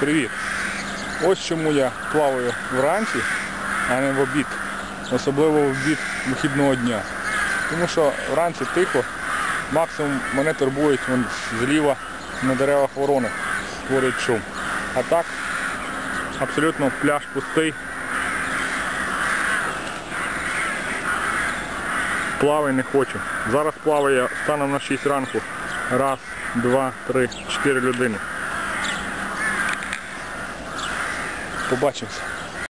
Привіт! Ось чому я плаваю вранці, а не в обід. Особливо в обід вихідного дня. Тому що вранці тихо, максимум мене турбують вон зліва на деревах ворони, створюють шум. А так абсолютно пляж пустий. Плавай не хочу. Зараз плаває станом на 6 ранку. Раз, два, три, чотири людини. Побачимося.